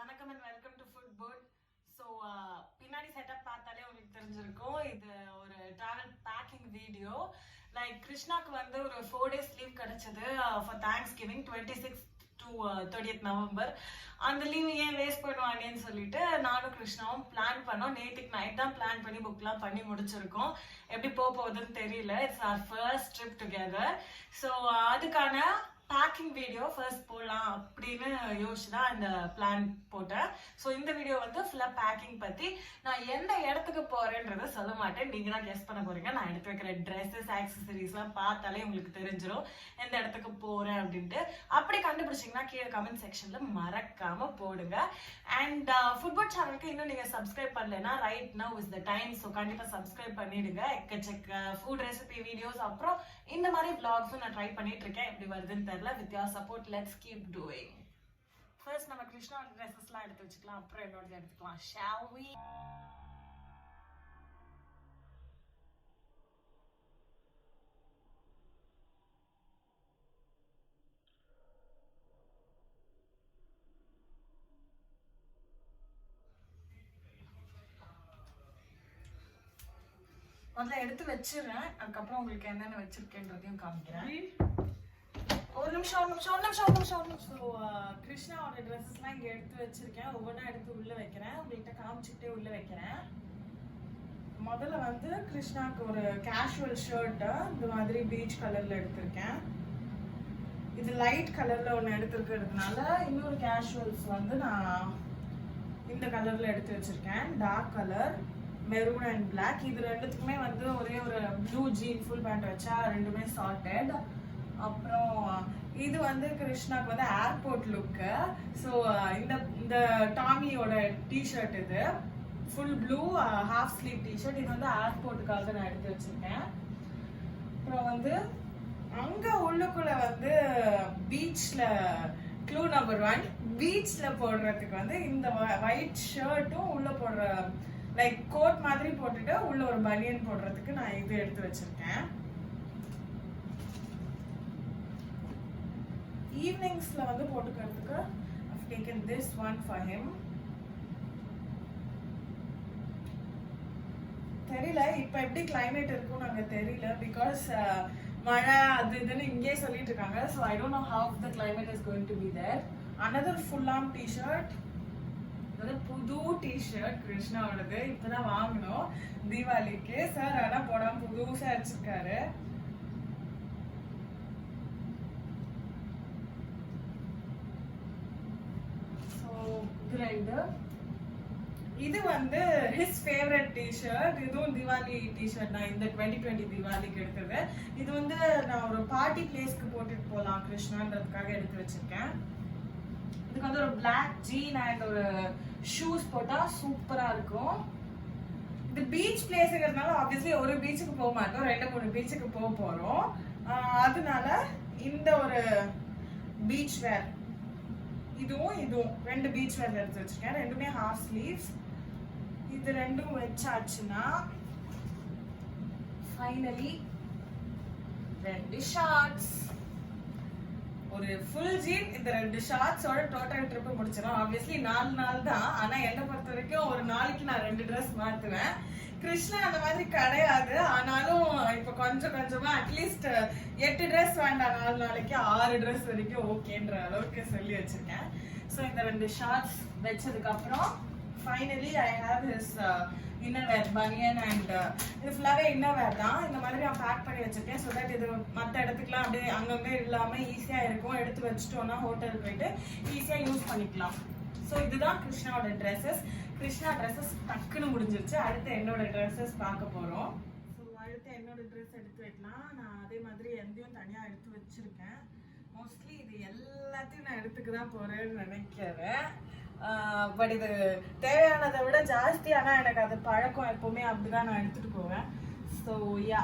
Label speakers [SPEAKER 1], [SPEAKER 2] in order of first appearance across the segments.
[SPEAKER 1] வணக்கம் and welcome to food board so பின்னாடி setup பார்த்தாலே உங்களுக்கு தெரிஞ்சிருக்கும். இது ஒரு ட்ராவல் பேக்கிங் வீடியோ லைக் கிருஷ்ணாக்கு வந்து ஒரு ஃபோர் டேஸ் லீவ் கிடைச்சது for thanksgiving twenty six to thirtieth November அந்த லீவ் ஏன் வேஸ்ட் பண்ணுவானேன்னு சொல்லிட்டு நானும் கிருஷ்ணாவும் பிளான் பண்ணோம். நேற்றுக்கு நைட் தான் பிளான் பண்ணி புக்லாம் பண்ணி முடிச்சிருக்கோம். எப்படி போக போகுதுன்னு தெரியல. It's our first trip together so அதுக்கான பேக்கிங் வீடியோ ஃபர்ஸ்ட் போடலாம் அப்படின்னு யோசிச்சு தான் இந்த பிளான் போட்டேன். ஸோ இந்த வீடியோ வந்து ஃபுல்லாக பேக்கிங் பற்றி நான் எந்த இடத்துக்கு போகிறேன்றதை சொல்ல மாட்டேன். நீங்கள் தான் கெஸ் பண்ண போகிறீங்க நான் எடுத்து வைக்கிற ட்ரெஸ்ஸஸ் ஆக்சசரிஸ்லாம் பார்த்தாலே உங்களுக்கு தெரிஞ்சிடும் எந்த இடத்துக்கு போகிறேன் அப்படின்ட்டு. அப்படி கண்டுபிடிச்சிங்கன்னா கீழே கமெண்ட் செக்ஷனில் மறக்காமல் போடுங்க. அண்ட் ஃபுட்பால் சேனலுக்கு இன்னும் நீங்கள் சப்ஸ்கிரைப் பண்ணலைன்னா right now is the time so கண்டிப்பாக சப்ஸ்கிரைப் பண்ணிடுங்க. எக்கச்சக்க ஃபுட் ரெசிபி வீடியோஸ் அப்புறம் இந்த மாதிரி vlogsம் நான் ட்ரை பண்ணிட்டு இருக்கேன் எப்படி வருதுன்னு தெரியல. With your support let's keep doing first நம்ம கிருஷ்ணா ட்ரெஸ்ஸஸ்லாம் எடுத்து வச்சுக்கலாம். அப்புறம் என்னோடது எடுத்துக்கலாம். ஷாவி முதல்ல எடுத்து வச்சிடுறேன். அதுக்கப்புறம் உங்களுக்கு என்னென்ன வச்சிருக்கேன்றதையும் காமிக்கிறேன். ஒரு நிமிஷம் ஒரு நிமிஷம் ஒரு நிமிஷம் ஒரு நிமிஷம் ஒரு நிமிஷம். ஸோ கிருஷ்ணாவோட ட்ரெஸ்ஸஸ்லாம் இங்கே எடுத்து வச்சிருக்கேன். ஒவ்வொன்றா எடுத்து உள்ள வைக்கிறேன். உங்கள்கிட்ட காமிச்சிக்கிட்டே உள்ள வைக்கிறேன். முதல்ல வந்து கிருஷ்ணாக்கு ஒரு கேஷுவல் ஷர்ட்டு இந்த மாதிரி பீச் கலர்ல எடுத்திருக்கேன். இது லைட் கலர்ல ஒன்று எடுத்திருக்கிறதுனால இன்னொரு கேஷுவல்ஸ் வந்து நான் இந்த கலர்ல எடுத்து வச்சிருக்கேன். Dark colour maroon and black இது ரெண்டுத்துக்குமே வந்து ஒரே ஒரு ப்ளூ ஜீன் ஃபுல் பேண்ட் வச்சா ரெண்டுமே சார்ட்டட் அப்புறம் இது வந்து கிருஷ்ணாக்கு வந்து ஏர்போர்ட் லுக்கு ஸோ இந்த இந்த டாமியோட டிஷர்ட் இது. Full blue half sleeve T-shirt இது வந்து ஏர்போர்ட்டுக்காக நான் எடுத்து வச்சிருக்கேன். அப்புறம் வந்து அங்கே உள்ளுக்குள்ள வந்து பீச்சில் க்ளூ நம்பர் ஒன் பீச்சில் போடுறதுக்கு வந்து இந்த ஒயிட் ஷர்ட்டும் உள்ளே போடுற லைக் கோட் மாதிரி போட்டுட்டு உள்ள ஒரு பனியன் போடுறதுக்கு நான் இது எடுத்து வச்சிருக்கேன். ஈவினிங்ஸ்ல வந்து போட்டுக்கிறதுக்கு I've taken this one for தெரியல இப்ப எப்படி கிளைமேட் இருக்கும் நாங்க தெரியல. பிகாஸ் uh, மழை அது இதுன்னு இங்கே சொல்லிட்டு இருக்காங்க. So I don't know how the climate is going to be there another full arm T-shirt புது டிஷர்ட் கிருஷ்ணாவோடது. இப்பதான் வாங்கினோம் தீபாவளிக்கு. சார் ஆனா போடாம புதுசா வச்சிருக்காரு ஸோ இது. இது வந்து ஹிஸ் ஃபேவரட் டிஷர்ட் இதுவும் திவாலி டிஷர்ட் நான் இந்த டுவெண்ட்டி டுவெண்ட்டி திவாலிக்கு எடுத்தது. இது வந்து நான் ஒரு பார்ட்டி பிளேஸ்க்கு போட்டுட்டு போகலாம் கிருஷ்ணான்றதுக்காக எடுத்து வச்சிருக்கேன். இதுக்கு வந்து ஒரு பிளாக் ஜீன் அண்ட் ஒரு ஷூஸ் போட்டால் சூப்பராக இருக்கும். இது பீச் பிளேஸுங்கிறதுனால ஆப்வியஸ்லி ஒரு பீச்சுக்கு போக மாட்டோம். ரெண்டு மூணு பீச்சுக்கு போக போகிறோம் அதனால இந்த ஒரு பீச் வேர் இதுவும் இதுவும். ரெண்டு பீச் வேர் எடுத்து வச்சுருக்கேன். ரெண்டுமே ஹாஃப் ஸ்லீவ்ஸ் இது ரெண்டும் வச்சாச்சுன்னா ஃபைனலி ரெண்டு ஷார்ட்ஸ் ஒரு ஃபுல் ஜீன் இந்த ரெண்டு ஷார்ட்ஸோட டோட்டல் ட்ரிப் முடிச்சிடும் ஆப்வியஸ்லி நாலு நாள் தான். ஆனால் என்னை பொறுத்த வரைக்கும் ஒரு நாளைக்கு நான் ரெண்டு ட்ரெஸ் மாற்றுவேன் கிருஷ்ணா அந்த மாதிரி கிடையாது. ஆனாலும் இப்போ கொஞ்சம் கொஞ்சமா அட்லீஸ்ட் எட்டு ட்ரெஸ் வேண்டாம். நாலு நாளைக்கு ஆறு ட்ரெஸ் வரைக்கும் ஓகேன்ற அளவுக்கு சொல்லி வச்சிருக்கேன். ஸோ இந்த ரெண்டு ஷார்ட்ஸ் வச்சதுக்கப்புறம் finally I have his inner wear பனியன் அண்ட் இது ஃபுல்லாகவே இன்னர் வேர் தான். இந்த மாதிரி நான் பேக் பண்ணி வச்சுருக்கேன். ஸோ தட் இது மற்ற இடத்துக்குலாம் அப்படியே அங்கங்கே இல்லாமல் ஈஸியாக இருக்கும். எடுத்து வச்சுட்டோன்னா ஹோட்டல் போயிட்டு ஈஸியாக யூஸ் பண்ணிக்கலாம். ஸோ இதுதான் கிருஷ்ணாவோட ட்ரெஸ்ஸஸ் கிருஷ்ணா ட்ரெஸ்ஸஸ் டக்குன்னு முடிஞ்சிருச்சு. அடுத்து என்னோட ட்ரெஸ்ஸஸ் பார்க்க போகிறோம் ஸோ அடுத்து என்னோட ட்ரெஸ் எடுத்து வைக்கலாம். நான் அதே மாதிரி எந்தையும் தனியாக எடுத்து வச்சிருக்கேன். மோஸ்ட்லி இது எல்லாத்தையும் நான் எடுத்துக்க தான் போகிறேன்னு நினைக்கிறேன் பட் இது தேவையானதை விட ஜாஸ்தி ஆனால் எனக்கு அது பழக்கம் எப்போவுமே அப்படிதான் நான் எடுத்துட்டு போவேன். ஸோ யா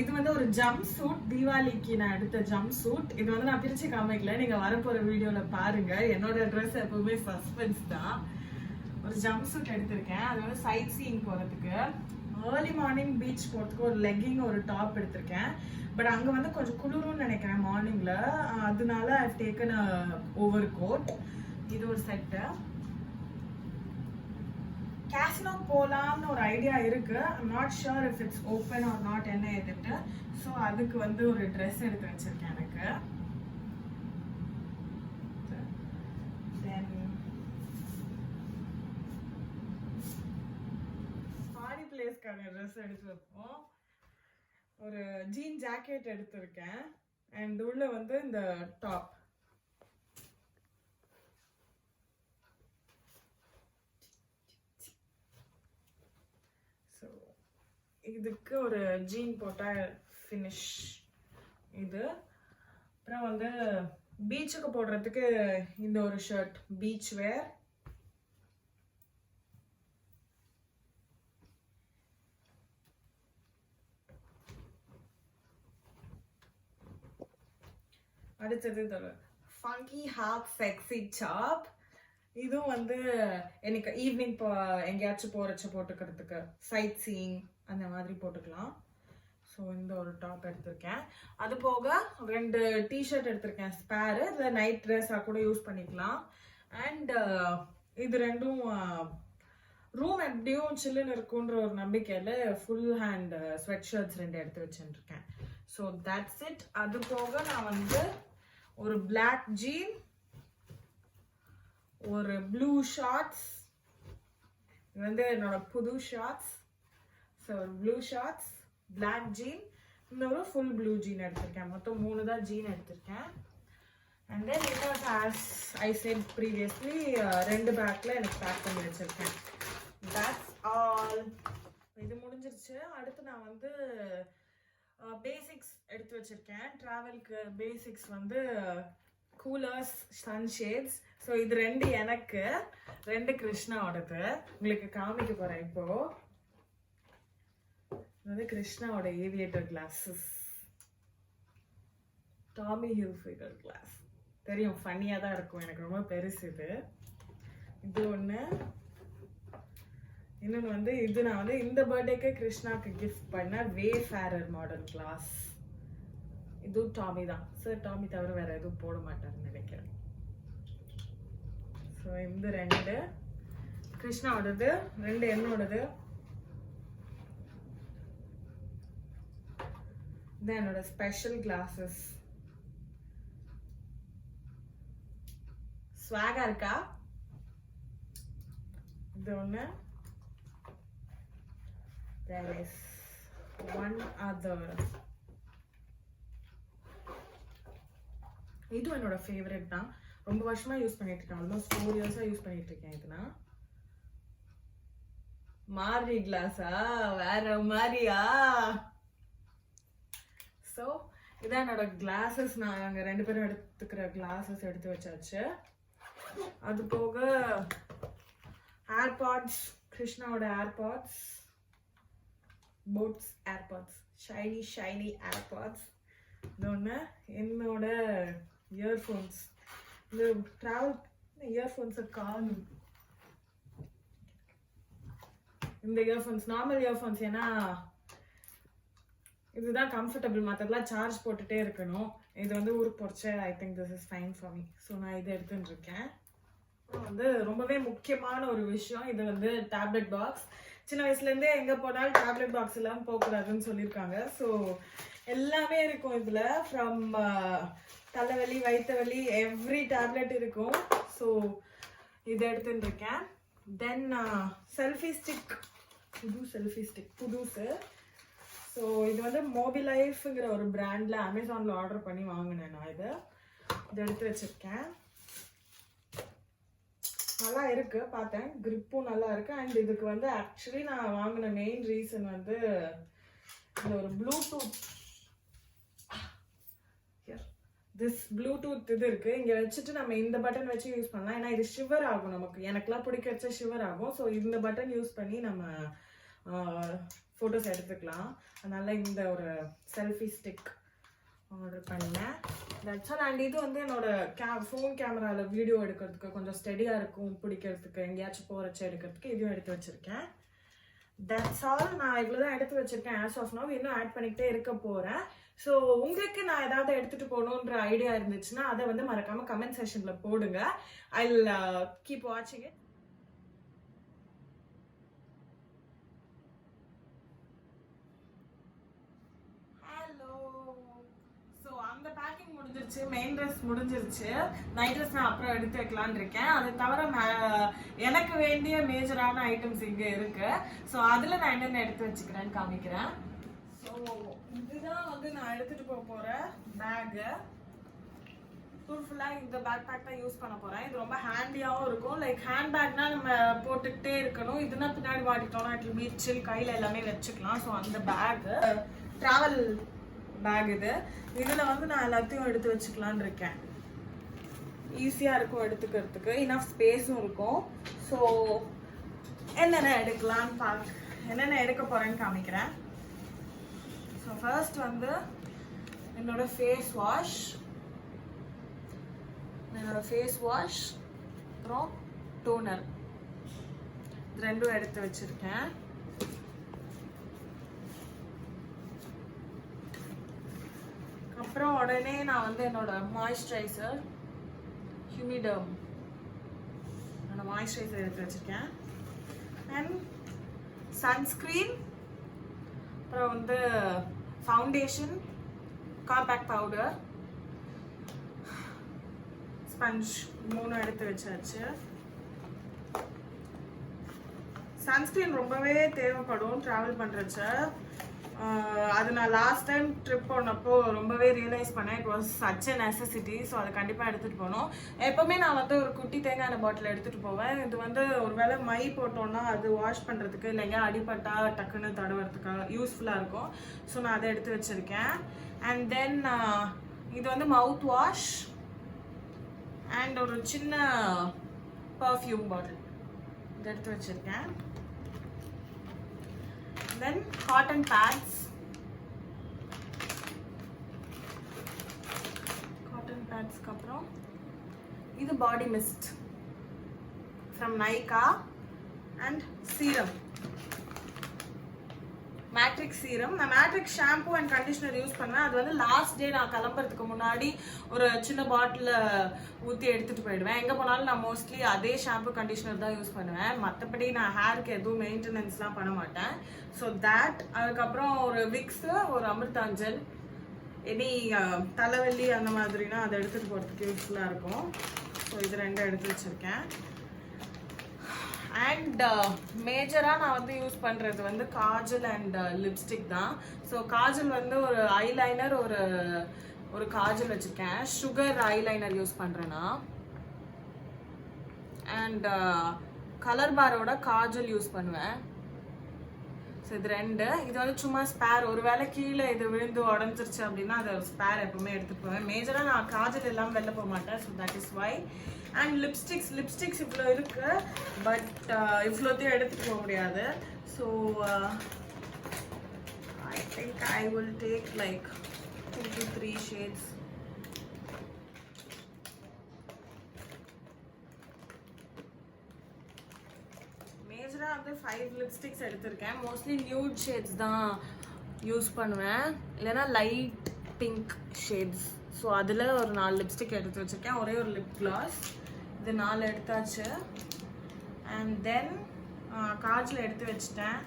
[SPEAKER 1] இது வந்து ஒரு ஜம்ப் சூட் தீபாவளிக்கு நான் எடுத்த ஜம்ப் சூட் இது வந்து நான் பிரித்து காமிக்கல. நீங்கள் வரப்போகிற வீடியோவில் பாருங்க. என்னோட ட்ரெஸ் எப்பவுமே சஸ்பென்ஸ் தான். ஒரு ஜம்ப் சூட் எடுத்திருக்கேன். அது வந்து சைட் சீயிங் போகிறதுக்கு ஏர்லி மார்னிங் பீச் போகிறதுக்கு ஒரு லெக்கிங் ஒரு டாப் எடுத்திருக்கேன். பட் அங்கே வந்து கொஞ்சம் குளிரும்னு நினைக்கிறேன் மார்னிங்கில் அதனால ஐ டேக்கன் ஓவர் கோட் இது ஒரு செட்டு கேசினோ போலாம்னு ஒரு ஐடியா இருக்கு. Not sure if it's open or not என்ன எதுட்டு ஸோ அதுக்கு வந்து ஒரு ட்ரெஸ் எடுத்து வச்சிருக்கேன் எனக்கு. Then பிளேஸ்க்கான ட்ரெஸ் எடுத்து வைப்போம். ஒரு ஜீன் ஜாக்கெட் எடுத்திருக்கேன். அண்ட் உள்ள வந்து இந்த டாப் ஸோ இதுக்கு ஒரு ஜீன் போட்டால் ஃபினிஷ் இது. அப்புறம் வந்து பீச்சுக்கு போடுறதுக்கு இந்த ஒரு ஷர்ட் பீச் வேர் அடுத்தது இந்த ஃபங்கி ஹாப் செக்ஸி சாப் இதுவும் வந்து எனக்கு ஈவினிங் போ எங்கேயாச்சும் போகிறச்ச போட்டுக்கிறதுக்கு. சைட் சீயிங் அந்த மாதிரி போட்டுக்கலாம். ஸோ இந்த ஒரு டாப் எடுத்திருக்கேன். அது போக ரெண்டு டிஷர்ட் எடுத்திருக்கேன். ஸ்பேரு இதில் நைட் ட்ரெஸ்ஸாக கூட யூஸ் பண்ணிக்கலாம். அண்ட் இது ரெண்டும் ரூம் எப்படியும் சில்லுன்னு இருக்குன்ற ஒரு நம்பிக்கையில் ஃபுல் ஹேண்ட் ஸ்வெட் ஷர்ட்ஸ் ரெண்டு எடுத்து வச்சுருக்கேன். ஸோ தட்ஸ் இட் அது போக நான் வந்து ஒரு பிளாக் ஜீன் ஒரு ப்ளூ ஷார்ட்ஸ் இது வந்து என்னோட புது shorts so blue shorts black jean இன்னொரு ஃபுல் ப்ளூ ஜீன் எடுத்திருக்கேன். மொத்தம் மூணு தான் ஜீன் எடுத்திருக்கேன். அண்ட் தென் இன்னொரு ஆஸ் ஐ செட் ப்ரீவியஸ்லி ரெண்டு பேக்கில் எனக்கு பேக் பண்ணி வச்சுருக்கேன். தட்ஸ் ஆல் இது முடிஞ்சிருச்சு. அடுத்து நான் வந்து uh, பேசிக்ஸ் எடுத்து வச்சுருக்கேன். ட்ராவலுக்கு பேசிக்ஸ் வந்து கூலர்ஸ் சன்ஷேட்ஸ் ஸோ இது ரெண்டு எனக்கு ரெண்டு கிருஷ்ணாவோடது. உங்களுக்கு காமிக்க போகிறேன் இப்போது வந்து கிருஷ்ணாவோட aviator glasses Tommy Hilfiger glass தெரியும் ஃபன்னியாக தான் இருக்கும். எனக்கு ரொம்ப பெருசு இது. இது ஒன்று இன்னொன்று வந்து இது நான் வந்து இந்த பர்த்டேக்கு கிருஷ்ணாக்கு கிஃப்ட் பண்ண வே ஃபேரர் மாடல் கிளாஸ் இதுவும் டாமி தான். சார் டாமி தவிர வேற எதுவும் போட மாட்டாருன்னு நினைக்கிறேன். ஸோ இந்த ரெண்டு. கிருஷ்ணாவோடது ரெண்டு என்னோடது. தான் என்னோட ஸ்பெஷல் கிளாஸஸ் ஸ்வாகா இருக்கா? இது ஒன்று there is one other. இதுவும் என்னோட ஃபேவரட் தான். ரொம்ப வருஷமா யூஸ் பண்ணிட்டு இருக்கேன். ஆல்மோஸ்ட் ஃபோர் இயர்ஸா யூஸ் பண்ணிட்டு இருக்கேன் இதுனா. மாரி கிளாஸா வேற மாதிரியா? ஸோ இதான் என்னோட கிளாஸஸ் நான் அங்கே ரெண்டு பேரும் எடுத்துக்கிற கிளாஸஸ் எடுத்து வச்சாச்சு. அது போக AirPods கிருஷ்ணாவோட AirPods pods AirPods shiny shiny AirPods இன்னொன்று என்னோட இயர்ஃபோன்ஸ் இந்த ட்ராவல் இயர்ஃபோன்ஸை காணும். இந்த இயர்ஃபோன்ஸ் நார்மல் இயர்ஃபோன்ஸ் ஏன்னா இதுதான் கம்ஃபர்டபுள் மற்றதெல்லாம் சார்ஜ் போட்டுகிட்டே இருக்கணும். இது வந்து ஊருக்கு போறச்ச I think this is fine for me so நான் இதை எடுத்துட்டு இருக்கேன். வந்து ரொம்பவே முக்கியமான ஒரு விஷயம். இது வந்து டேப்லெட் பாக்ஸ் சின்ன வயசுலேருந்தே எங்கே போனாலும் டேப்லெட் பாக்ஸ் எல்லாம் போகக்கூடாதுன்னு சொல்லியிருக்காங்க. ஸோ எல்லாமே இருக்கும் இதில். ஃப்ரம் uh, தலைவலி வயிற்று வலி எவ்ரி டேப்லெட் இருக்கும். ஸோ இதை எடுத்துட்டு இருக்கேன். தென் செல்ஃபி ஸ்டிக் புது செல்ஃபி ஸ்டிக் புதுசு. ஸோ இது வந்து மோபி லைஃப்ங்கிற ஒரு பிராண்டில் அமேசானில் ஆர்டர் பண்ணி வாங்கினேன் நான் இதை. இதை எடுத்து வச்சுருக்கேன். நல்லா இருக்குது பார்த்தேன். கிரிப்பும் நல்லா இருக்குது அண்ட் இதுக்கு வந்து ஆக்சுவலி நான் வாங்கின மெயின் ரீசன் வந்து இந்த ஒரு ப்ளூடூத் திஸ் ப்ளூடூத் இது இருக்குது இங்கே வச்சுட்டு நம்ம இந்த பட்டன் வச்சு யூஸ் பண்ணலாம். ஏன்னா இது ஷிவர் ஆகும் நமக்கு. எனக்குலாம் பிடிக்க வச்சா ஷிவர் ஆகும். ஸோ இந்த பட்டன் யூஸ் பண்ணி நம்ம ஃபோட்டோஸ் எடுத்துக்கலாம். அதனால் இந்த ஒரு செல்ஃபி ஸ்டிக் ஆர்டர் பண்ணேன். தட்ஸ் ஆல் அண்ட் இது வந்து என்னோட கே ஃபோன் கேமராவில் வீடியோ எடுக்கிறதுக்கு கொஞ்சம் ஸ்டெடியாக இருக்கும். பிடிக்கிறதுக்கு எங்கேயாச்சும் போகிறச்ச எடுக்கிறதுக்கு இதுவும் எடுத்து வச்சுருக்கேன். தட்ஸ் ஆல் நான் இவ்வளோதான் எடுத்து வச்சுருக்கேன் ஆஸ் ஆஃப் நவ் இன்னும் ஆட் பண்ணிக்கிட்டே இருக்க போகிறேன் ஸோ உங்களுக்கு நான் ஏதாவது எடுத்துகிட்டு போகணுன்ற ஐடியா இருந்துச்சுன்னா அதை வந்து மறக்காமல் கமெண்ட் செஷனில் போடுங்க. ஐ கீப் வாட்சிங் இட் ஹலோ ஸோ அந்த பேக்கிங் முடிஞ்சிருச்சு. மெயின் ட்ரெஸ் முடிஞ்சிருச்சு. நைட் ட்ரெஸ் நான் அப்புறம் எடுத்து வைக்கலான் இருக்கேன். அது தவிர எனக்கு வேண்டிய மேஜரான ஐட்டம்ஸ் இங்கே இருக்கு. ஸோ அதில் நான் என்னென்ன எடுத்து வச்சுக்கிறேன்னு காமிக்கிறேன். ஸோ இதுதான் வந்து நான் எடுத்துகிட்டு போக போற பேக்கு ஃபுல்லாக இந்த பேக் பேக் தான் யூஸ் பண்ண போகிறேன் இது ரொம்ப ஹேண்டியாகவும் இருக்கும். லைக் ஹேண்ட் பேக்னா நம்ம போட்டுக்கிட்டே இருக்கணும். இதுனா பின்னாடி வாடிட்டோம்னா இட்லி பீச்சில் கையில் எல்லாமே வச்சுக்கலாம். ஸோ அந்த பேக் ட்ராவல் பேக் இது. இதில் வந்து நான் எல்லாத்தையும் எடுத்து வச்சுக்கலான்னு இருக்கேன். ஈஸியாக இருக்கும் எடுத்துக்கிறதுக்கு. இனஃப் ஸ்பேஸும் இருக்கும். ஸோ என்னென்ன எடுக்கலான்னு பார்க்க என்னென்ன எடுக்க போகிறேன்னு காமிக்கிறேன். ஸோ ஃபர்ஸ்ட் வந்து என்னோட ஃபேஸ் வாஷ் என்னோட ஃபேஸ் வாஷ் அப்புறம் டோனர் இது ரெண்டும் எடுத்து வச்சுருக்கேன். அப்புறம் உடனே நான் வந்து என்னோட மாய்ஸ்சரைசர் ஹியூமிடம் என்னோட மாய்ஸ்சரைசர் எடுத்து வச்சுருக்கேன். அண்ட் சன்ஸ்க்ரீன் அப்புறம் வந்து ஃபவுண்டேஷன் காம்பேக்ட் பவுடர் ஸ்பஞ்ச் மூணு எடுத்து வச்சாச்சு. சன்ஸ்கிரீன் ரொம்பவே தேவைப்படும் ட்ராவல் பண்ணுறச்ச அது நான் லாஸ்ட் டைம் ட்ரிப் போனப்போ ரொம்பவே ரியலைஸ் பண்ணேன். It was such a necessity so அதை கண்டிப்பாக எடுத்துகிட்டு போகணும். எப்போவுமே நான் வந்து ஒரு குட்டி தேங்காய் எண்ணெய் பாட்டில் எடுத்துகிட்டு போவேன். இது வந்து ஒரு வேளை மை போட்டோன்னா அது வாஷ் பண்ணுறதுக்கு இல்லைங்க அடிபட்டா டக்குன்னு தடவுறதுக்காக யூஸ்ஃபுல்லாக இருக்கும். ஸோ நான் அதை எடுத்து வச்சுருக்கேன். அண்ட் தென் இது வந்து மவுத் வாஷ் அண்ட் ஒரு சின்ன பர்ஃப்யூம் பாட்டில் இதை எடுத்து வச்சுருக்கேன். தென் காட்டன் பேட்ஸ் காட்டன் பேட்ஸ்க்கு அப்புறம் இது body mist from Nykaa and serum Matrix serum நான் Matrix shampoo and conditioner use பண்ணுவேன். அது வந்து லாஸ்ட் டே நான் கிளம்புறதுக்கு முன்னாடி ஒரு சின்ன பாட்டில் ஊற்றி எடுத்துகிட்டு போயிடுவேன். எங்கே போனாலும் நான் மோஸ்ட்லி அதே ஷாம்பு கண்டிஷனர் தான் யூஸ் பண்ணுவேன். மற்றபடி நான் ஹேருக்கு எதுவும் மெயின்டெனன்ஸ்லாம் பண்ண மாட்டேன். ஸோ தேட் அதுக்கப்புறம் ஒரு விக்ஸு ஒரு அமிர்தாஞ்சல் எனி தலைவலி அந்த மாதிரினா அதை எடுத்துகிட்டு போகிறதுக்கு யூஸ்ஃபுல்லாக இருக்கும். ஸோ இது ரெண்டும் எடுத்து வச்சுருக்கேன். அண்ட் மேஜராக uh, நான் வந்து யூஸ் பண்ணுறது வந்து காஜல் அண்ட் லிப்ஸ்டிக் uh, தான். ஸோ காஜல் வந்து ஒரு ஐலைனர் ஒரு ஒரு காஜல் வச்சுருக்கேன். சுகர் ஐலைனர் யூஸ் பண்ணுறேன்னா அண்ட் கலர் பாரோட uh, காஜல் யூஸ் பண்ணுவேன். ஸோ இது ரெண்டு. இது வந்து சும்மா ஸ்பேர் ஒரு வேளை கீழே இது விழுந்து உடஞ்சிருச்சு அப்படின்னா அதை ஸ்பேர் எப்பவுமே எடுத்துகிட்டு போவேன். மேஜராக நான் காஜல் எல்லாம் வெளில போக மாட்டேன். So that is why and lipsticks lipsticks இவ்வளோ இருக்கு. பட் uh, இவ்வளோத்தையும் எடுத்துகிட்டு போக முடியாது. So I think I will take like two to three shades மேஜராக வந்து ஃபைவ் லிப்ஸ்டிக்ஸ் எடுத்திருக்கேன். மோஸ்ட்லி நியூட் ஷேட்ஸ் தான் யூஸ் பண்ணுவேன். இல்லைன்னா லைட் பிங்க் ஷேட்ஸ் ஸோ அதில் ஒரு நாலு லிப்ஸ்டிக் எடுத்து வச்சுருக்கேன். ஒரே ஒரு லிப் கிளாஸ் இது நாலு எடுத்தாச்சு. அண்ட் தென் காஜில் எடுத்து வச்சுட்டேன்.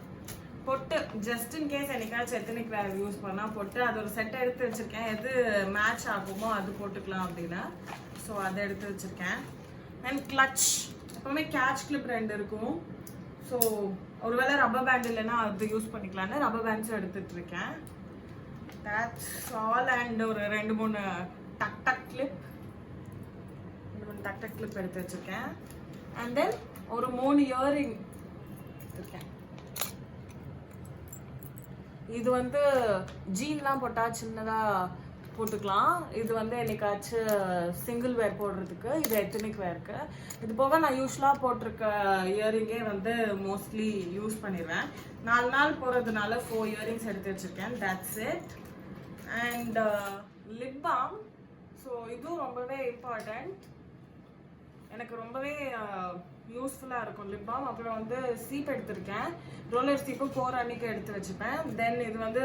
[SPEAKER 1] பொட்டு ஜஸ்ட் இன் கேஸ் என்னைக்காச்சும் எத்தனைக்கு வேறு யூஸ் பண்ணால் பொட்டு. அது ஒரு செட் எடுத்து வச்சுருக்கேன். எது மேட்ச் ஆகுமோ அது போட்டுக்கலாம் அப்படின்னு. ஸோ அதை எடுத்து வச்சுருக்கேன். அண்ட் கிளச் எப்பவுமே கேட்ச் கிளிப் ரெண்டு இருக்கும். ஸோ ஒருவேளை ரப்பர் பேண்ட் இல்லைன்னா அது யூஸ் பண்ணிக்கலான்னு ரப்பர் பேண்ட்ஸ் எடுத்துட்டு இருக்கேன் தட்ஸ் ஆல் அண்ட் ஒரு ரெண்டு மூணு டக் டக் கிளிப் ரெண்டு மூணு டக் டக் கிளிப் எடுத்து வச்சுருக்கேன். அண்ட் தென் ஒரு மூணு இயரிங் எடுத்துருக்கேன். இது வந்து ஜீன்லாம் போட்டால் சின்னதாக போட்டுக்கலாம். இது வந்து என்னைக்காச்சும் சிங்கிள் வேர் போடுறதுக்கு இது எத்தனிக் வேர்க்கு இது போக நான் யூஸ்வலாக போட்டிருக்க இயரிங்கே வந்து மோஸ்ட்லி யூஸ் பண்ணிடுவேன் நாலு நாள் போகிறதுனால ஃபோர் இயரிங்ஸ் எடுத்து வச்சுருக்கேன். That's it and lip balm so இதுவும் ரொம்பவே இம்பார்ட்டண்ட் எனக்கு ரொம்பவே uh, யூஸ்ஃபுல்லாக இருக்கும் லிப் பாம் அப்புறம் வந்து சீப் எடுத்திருக்கேன். ரோலர் சீப்பும் போகிற அன்னைக்கு எடுத்து வச்சுப்பேன். தென் இது வந்து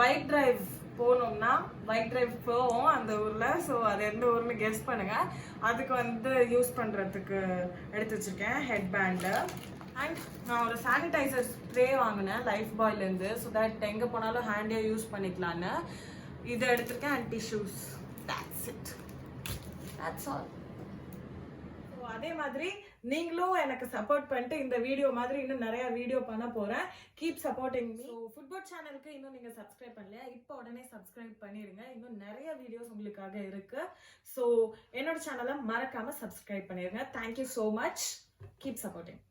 [SPEAKER 1] பைக் டிரைவ் போனோம்னா பைக் டிரைவ் போவோம் அந்த ஊரில். ஸோ அது எந்த ஊர்னு கெஸ் பண்ணுங்கள் அதுக்கு வந்து யூஸ் பண்ணுறதுக்கு எடுத்து வச்சிருக்கேன் ஹெட் பேண்டு அண்ட் நான் ஒரு சானிடைசர் ஸ்ப்ரே வாங்கினேன் லைஃப் பாய்லேருந்து ஸோ தட் எங்கே போனாலும் ஹேண்டே யூஸ் பண்ணிக்கலான்னு இதை எடுத்திருக்கேன் and tissues that's it that's all so அதே மாதிரி நீங்களும் எனக்கு சப்போர்ட் பண்ணிட்டு இந்த வீடியோ மாதிரி இன்னும் நிறைய வீடியோ பண்ண போறேன். Keep supporting me so football சேனலுக்கு இன்னும் நீங்க சப்ஸ்கிரைப் பண்ணலையா? இப்போ உடனே சப்ஸ்கிரைப் பண்ணிருங்க. இன்னும் நிறைய வீடியோஸ் உங்களுக்காக இருக்கு. ஸோ என்னோட சேனலை மறக்காம சப்ஸ்கிரைப் பண்ணிருங்க. Thank you so much keep supporting